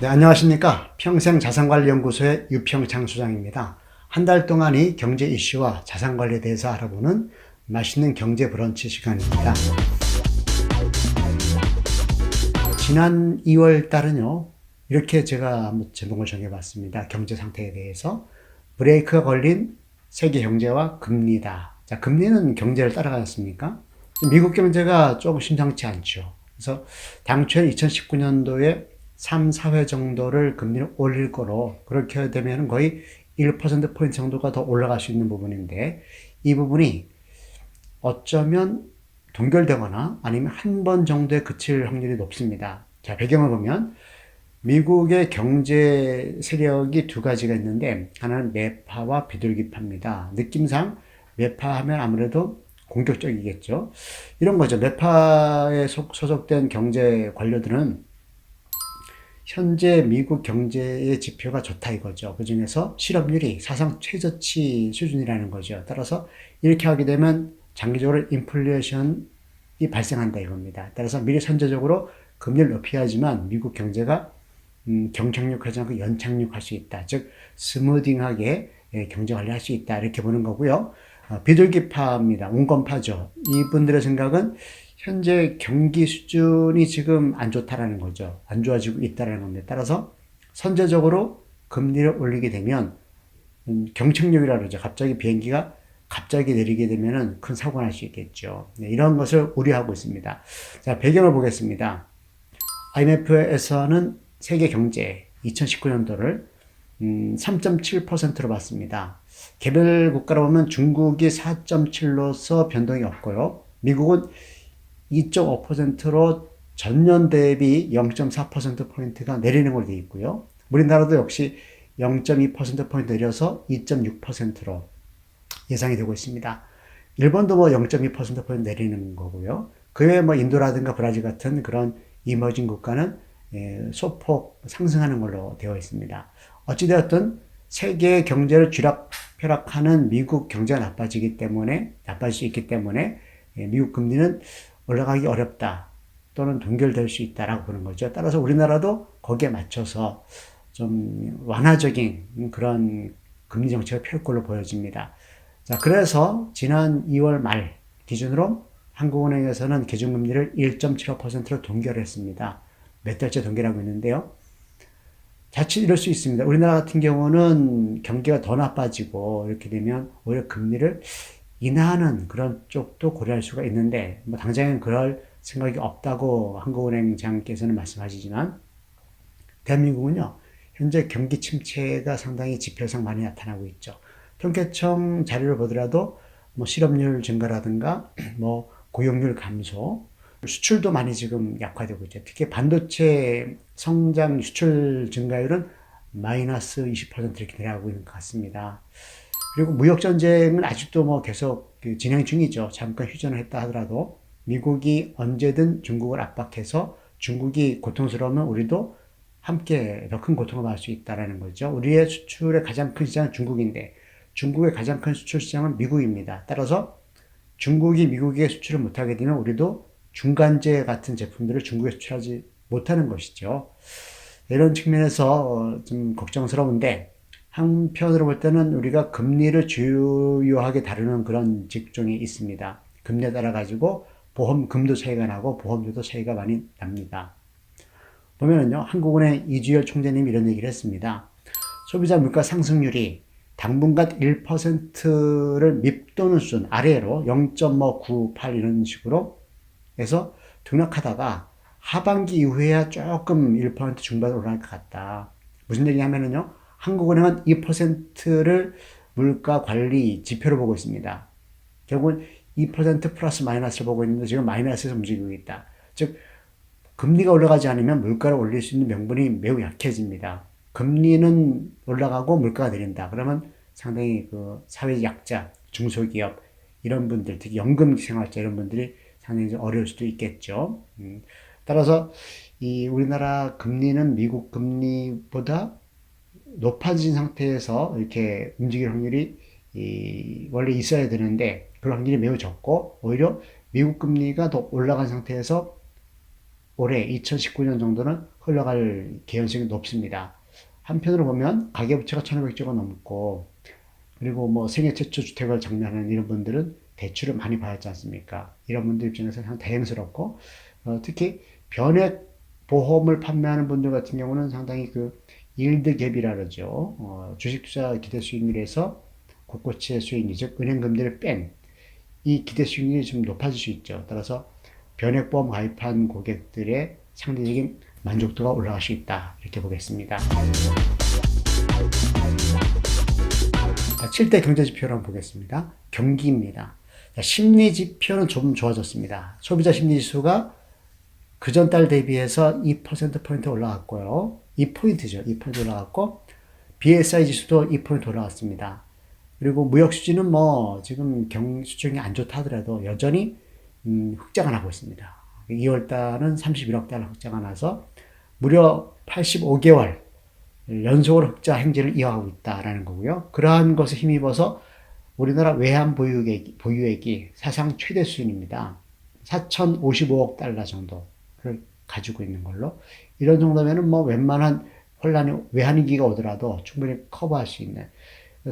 네, 안녕하십니까. 평생자산관리연구소의 유평창 소장입니다. 한 달 동안 이 경제 이슈와 자산관리에 대해서 알아보는 맛있는 경제 브런치 시간입니다. 지난 2월 달은요, 이렇게 제가 제목을 정해봤습니다. 경제 상태에 대해서. 브레이크가 걸린 세계 경제와 금리다. 자, 금리는 경제를 따라가지 않습니까? 미국 경제가 조금 심상치 않죠. 그래서 당초에 2019년도에 3, 4회 정도를 금리를 올릴 거로 그렇게 되면 거의 1%포인트 정도가 더 올라갈 수 있는 부분인데 이 부분이 어쩌면 동결되거나 아니면 한 번 정도에 그칠 확률이 높습니다. 자, 배경을 보면 미국의 경제 세력이 두 가지가 있는데 하나는 매파와 비둘기파입니다. 느낌상 매파하면 아무래도 공격적이겠죠. 이런 거죠. 매파에 소속된 경제 관료들은 현재 미국 경제의 지표가 좋다 이거죠. 그 중에서 실업률이 사상 최저치 수준이라는 거죠. 따라서 이렇게 하게 되면 장기적으로 인플레이션이 발생한다 이겁니다. 따라서 미리 선제적으로 금리를 높여야지만 미국 경제가 음, 경착륙하지 않고 연착륙할 수 있다. 즉 스무딩하게 예, 경제 관리할 수 있다. 이렇게 보는 거고요. 어, 비둘기파입니다. 운건파죠. 이분들의 생각은 현재 경기 수준이 지금 안 좋다라는 거죠. 안 좋아지고 있다라는 겁니다. 따라서 선제적으로 금리를 올리게 되면 음, 경착륙이라 그러죠. 갑자기 비행기가 갑자기 내리게 되면은 큰 사고가 날 수 있겠죠. 네, 이런 것을 우려하고 있습니다. 자, 배경을 보겠습니다. IMF에서는 세계 경제 2019년도를 음, 3.7%로 봤습니다. 개별 국가로 보면 중국이 4.7로서 변동이 없고요. 미국은 2.5%로 전년 대비 0.4%포인트가 내리는 걸로 되어 있고요. 우리나라도 역시 0.2%포인트 내려서 2.6%로 예상이 되고 있습니다. 일본도 뭐 0.2%포인트 내리는 거고요. 그 외에 뭐 인도라든가 브라질 같은 그런 이머징 국가는 예, 소폭 상승하는 걸로 되어 있습니다. 어찌되었든 세계 경제를 쥐락 펴락하는 미국 경제가 나빠지기 때문에, 나빠질 수 있기 때문에 예, 미국 금리는 올라가기 어렵다 또는 동결될 수 있다라고 보는 거죠. 따라서 우리나라도 거기에 맞춰서 좀 완화적인 그런 금리 정책을 펼 걸로 보여집니다. 자, 그래서 지난 2월 말 기준으로 한국은행에서는 기준금리를 1.75%로 동결했습니다. 몇 달째 동결하고 있는데요. 자칫 이럴 수 있습니다. 우리나라 같은 경우는 경기가 더 나빠지고 이렇게 되면 오히려 금리를 인하하는 그런 쪽도 고려할 수가 있는데 뭐 당장은 그럴 생각이 없다고 한국은행장께서는 말씀하시지만 대한민국은요 현재 경기 침체가 상당히 지표상 많이 나타나고 있죠. 통계청 자료를 보더라도 뭐 실업률 증가라든가 뭐 고용률 감소, 수출도 많이 지금 약화되고 있죠. 특히 반도체 성장 수출 증가율은 마이너스 20% 이렇게 내려가고 있는 것 같습니다. 그리고 무역 전쟁은 아직도 뭐 계속 그 진행 중이죠. 잠깐 휴전을 했다 하더라도 미국이 언제든 중국을 압박해서 중국이 고통스러우면 우리도 함께 더 큰 고통을 받을 수 있다라는 거죠. 우리의 수출의 가장 큰 시장은 중국인데 중국의 가장 큰 수출 시장은 미국입니다. 따라서 중국이 미국에 수출을 못하게 되면 우리도 중간재 같은 제품들을 중국에 수출하지 못하는 것이죠. 이런 측면에서 좀 걱정스러운데 한편으로 볼 때는 우리가 금리를 주요하게 다루는 그런 직종이 있습니다. 금리에 따라 가지고 보험금도 차이가 나고 보험료도 차이가 많이 납니다. 보면은요, 한국은행 이주열 총재님이 이런 얘기를 했습니다. 소비자 물가 상승률이 당분간 1%를 밑도는 수준 아래로 0.98 이런 식으로 해서 등락하다가 하반기 이후에야 조금 1% 중반 으로 올라갈 것 같다. 무슨 얘기냐면은요, 한국은행은 2%를 물가 관리 지표로 보고 있습니다. 결국은 2% 플러스 마이너스를 보고 있는데 지금 마이너스에서 움직이고 있다. 즉, 금리가 올라가지 않으면 물가를 올릴 수 있는 명분이 매우 약해집니다. 금리는 올라가고 물가가 내린다. 그러면 상당히 그 사회 약자, 중소기업, 이런 분들, 특히 연금 생활자 이런 분들이 상당히 좀 어려울 수도 있겠죠. 음, 따라서 이 우리나라 금리는 미국 금리보다 높아진 상태에서 이렇게 움직일 확률이 이 원래 있어야 되는데 그 확률이 매우 적고 오히려 미국 금리가 더 올라간 상태에서 올해 2019년 정도는 흘러갈 개연성이 높습니다. 한편으로 보면 가계부채가 1,500조가 넘고 그리고 뭐 생애 최초 주택을 장만하는 이런 분들은 대출을 많이 받았지 않습니까? 이런 분들 입장에서 참 다행스럽고 어, 특히 변액 보험을 판매하는 분들 같은 경우는 상당히 그 일드 갭이라 그러죠. 어, 주식 투자 기대 수익률에서 국고채 수익률, 즉 은행 금리를 뺀 이 기대 수익률이 좀 높아질 수 있죠. 따라서 변액보험 가입한 고객들의 상대적인 만족도가 올라갈 수 있다. 이렇게 보겠습니다. 자, 7대 경제지표를 한번 보겠습니다. 경기입니다. 자, 심리지표는 좀 좋아졌습니다. 소비자 심리지수가 그전 달 대비해서 2%포인트 올라갔고요. 2포인트죠. 2포인트 올라갔고, BSI 지수도 2포인트 올라갔습니다. 그리고 무역 수지는 뭐, 지금 경, 수정이 안 좋다 하더라도 여전히, 음, 흑자가 나고 있습니다. 2월 달은 31억 달러 흑자가 나서 무려 85개월 연속으로 흑자 행진을 이어가고 있다라는 거고요. 그러한 것에 힘입어서 우리나라 외환 보유액이, 보유액이 사상 최대 수준입니다. 4,055억 달러 정도를 가지고 있는 걸로. 이런 정도면은 뭐 웬만한 혼란이, 외환위기가 오더라도 충분히 커버할 수 있는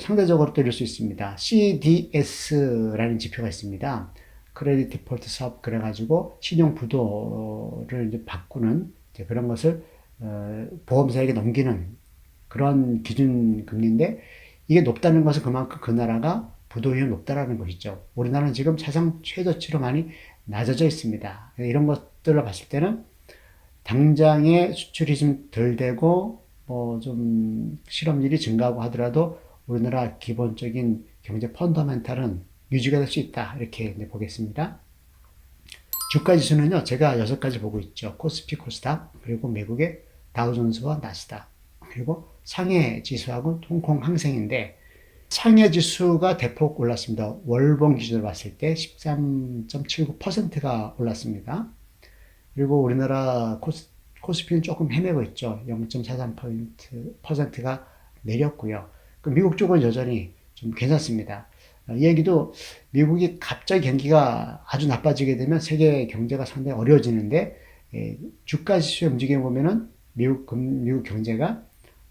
상대적으로 또 이럴 수 있습니다. CDS라는 지표가 있습니다. 크레딧 디폴트 수업 그래가지고 신용 부도를 이제 바꾸는 이제 그런 것을 어, 보험사에게 넘기는 그런 기준 금리인데 이게 높다는 것은 그만큼 그 나라가 부도율이 높다라는 것이죠. 우리나라는 지금 사상 최저치로 많이 낮아져 있습니다. 이런 것들을 봤을 때는 당장의 수출이 좀 덜 되고 뭐 좀 실업률이 증가하고 하더라도 우리나라 기본적인 경제 펀더멘탈은 유지가 될 수 있다. 이렇게 보겠습니다. 주가 지수는요, 제가 여섯 가지 보고 있죠. 코스피, 코스닥, 그리고 미국의 다우존스와 나스닥, 그리고 상해 지수하고 홍콩 항생인데, 상해 지수가 대폭 올랐습니다. 월봉 기준으로 봤을 때 13.79%가 올랐습니다. 그리고 우리나라 코스, 코스피는 조금 헤매고 있죠. 0.43%가 내렸고요. 그 미국 쪽은 여전히 좀 괜찮습니다. 이 얘기도 미국이 갑자기 경기가 아주 나빠지게 되면 세계 경제가 상당히 어려워지는데 예, 주가 지수의 움직임 보면은 미국 미국 경제가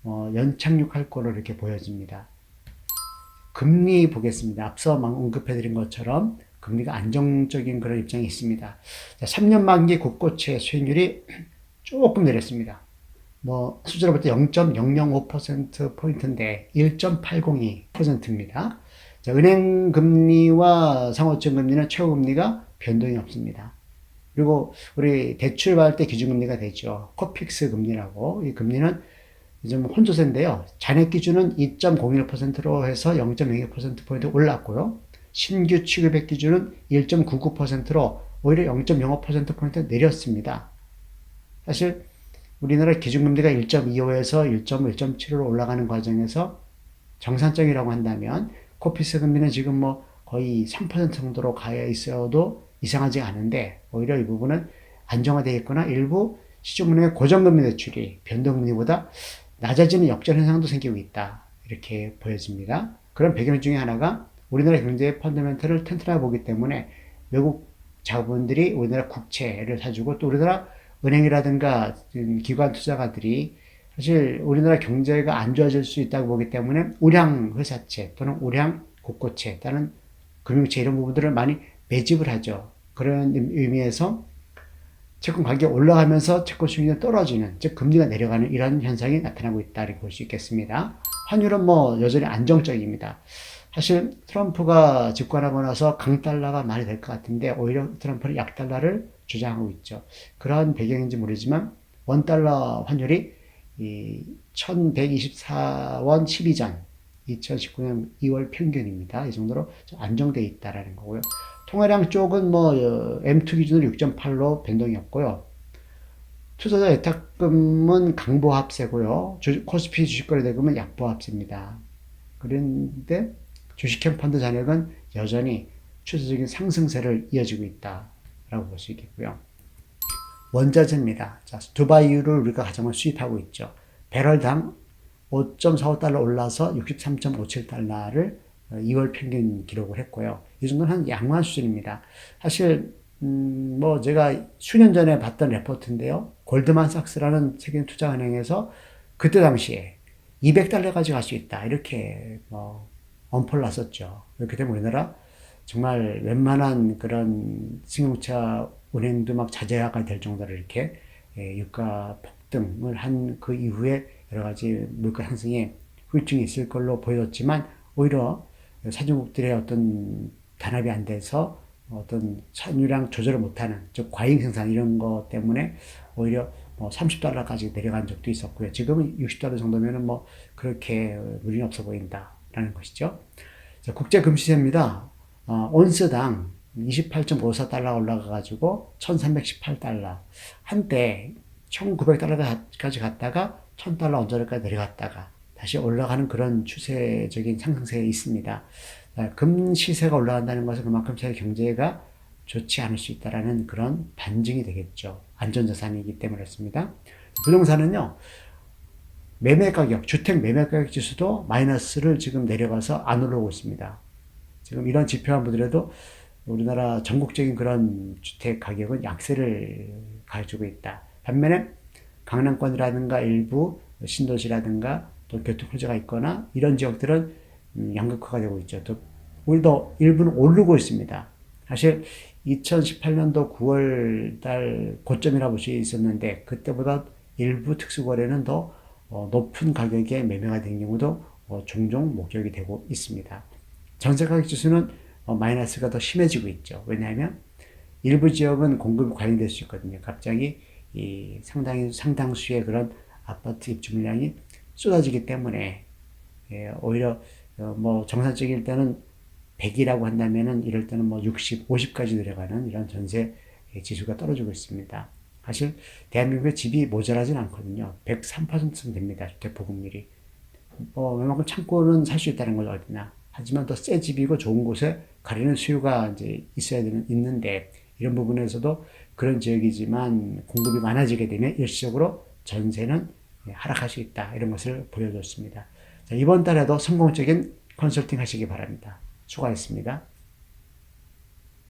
어, 연착륙할 거로 이렇게 보여집니다. 금리 보겠습니다. 앞서 언급해드린 것처럼 금리가 안정적인 그런 입장이 있습니다. 자, 3년 만기 국고채 수익률이 조금 내렸습니다. 뭐 수치로 볼때 0.005% 포인트인데 1.802%입니다. 자, 은행 금리와 상호증 금리는 최고 금리가 변동이 없습니다. 그리고 우리 대출 받을 때 기준금리가 되죠. 코픽스 금리라고. 이 금리는 좀 혼조세인데요. 잔액 기준은 2.01%로 해서 0.02%포인트 올랐고요. 신규 취급액 기준은 1.99%로 오히려 0.05%포인트 내렸습니다. 사실 우리나라 기준금리가 1.25에서 1.1, 1.7로 올라가는 과정에서 정상적이라고 한다면 코피스 금리는 지금 뭐 거의 3% 정도로 가 있어도 이상하지 않은데 오히려 이 부분은 안정화되어 있거나 일부 시중은행의 고정금리 대출이 변동금리보다 낮아지는 역전 현상도 생기고 있다. 이렇게 보여집니다. 그런 배경 중에 하나가 우리나라 경제의 펀더멘털을 튼튼하게 보기 때문에 외국 자본들이 우리나라 국채를 사주고 또 우리나라 은행이라든가 기관 투자가들이 사실 우리나라 경제가 안 좋아질 수 있다고 보기 때문에 우량 회사채 또는 우량 국고채 또는 금융채 이런 부분들을 많이 매집을 하죠. 그런 의미에서 채권 가격이 올라가면서 채권 수익률이 떨어지는, 즉 금리가 내려가는 이런 현상이 나타나고 있다 이렇게 볼 수 있겠습니다. 환율은 뭐 여전히 안정적입니다. 사실 트럼프가 집권하고 나서 강달러가 많이 될 것 같은데 오히려 트럼프는 약달러를 주장하고 있죠. 그러한 배경인지 모르지만 원달러 환율이 이 1124원 12전 2019년 2월 평균입니다. 이 정도로 안정되어 있다라는 거고요. 통화량 쪽은 뭐 M2 기준으로 6.8로 변동이 없고요. 투자자 예탁금은 강보합세고요. 코스피 주식거래 대금은 약보합세입니다. 그런데 주식형 펀드 잔액은 여전히 추세적인 상승세를 이어지고 있다라고 볼 수 있겠고요. 원자재입니다. 자, 두바이유를 우리가 가장 수입하고 있죠. 배럴당 5.45달러 올라서 63.57달러를 2월 평균 기록을 했고요. 이 정도는 한 양호한 수준입니다. 사실 음, 뭐 제가 수년 전에 봤던 레포트인데요. 골드만삭스라는 세계 투자은행에서 그때 당시에 200달러까지 갈 수 있다. 이렇게 뭐 엄포를 놨었죠. 그렇기 때문에 우리나라 정말 웬만한 그런 승용차 운행도 막 자제화가 될 정도로 이렇게 예, 유가 폭등을 한 그 이후에 여러 가지 물가 상승에 후유증이 있을 걸로 보여졌지만 오히려 사진국들의 어떤 단합이 안 돼서 어떤 산유량 조절을 못하는 즉 과잉 생산 이런 것 때문에 오히려 뭐 30달러까지 내려간 적도 있었고요. 지금은 60달러 정도면은 뭐 그렇게 무리는 없어 보인다 라는 것이죠. 자, 국제 금시세입니다. 어, 온스당 28.54달러 올라가가지고 1318달러. 한때 1900달러까지 갔다가 1000달러 언저리까지 내려갔다가 다시 올라가는 그런 추세적인 상승세에 있습니다. 자, 금 시세가 올라간다는 것은 그만큼 제 경제가 좋지 않을 수 있다라는 그런 반증이 되겠죠. 안전자산이기 때문에 그렇습니다. 부동산은요, 매매 가격, 주택 매매 가격 지수도 마이너스를 지금 내려가서 안 올라오고 있습니다. 지금 이런 지표만 보더라도 우리나라 전국적인 그런 주택 가격은 약세를 가지고 있다. 반면에 강남권이라든가 일부 신도시라든가 또 교통 호재가 있거나 이런 지역들은 음, 양극화가 되고 있죠. 또 오히려 일부는 오르고 있습니다. 사실 2018년도 9월 달 고점이라고 볼 수 있었는데 그때보다 일부 특수거래는 더 어, 높은 가격에 매매가 된 경우도 어, 종종 목격이 되고 있습니다. 전세 가격 지수는 어, 마이너스가 더 심해지고 있죠. 왜냐하면 일부 지역은 공급이 관리될 수 있거든요. 갑자기 이 상당히 상당수의 그런 아파트 입주 물량이 쏟아지기 때문에 예, 오히려 어, 뭐 정상적일 때는 100이라고 한다면은 이럴 때는 뭐 60, 50까지 내려가는 이런 전세 지수가 떨어지고 있습니다. 사실 대한민국에 집이 모자라진 않거든요. 103%는 됩니다. 주택 보급률이. 뭐 웬만큼 창고는 살 수 있다는 거죠 어디나. 하지만 더 새 집이고 좋은 곳에 가리는 수요가 이제 있어야 되는 있는데 이런 부분에서도 그런 지역이지만 공급이 많아지게 되면 일시적으로 전세는 하락할 수 있다 이런 것을 보여줬습니다. 자, 이번 달에도 성공적인 컨설팅 하시기 바랍니다. 수고하셨습니다.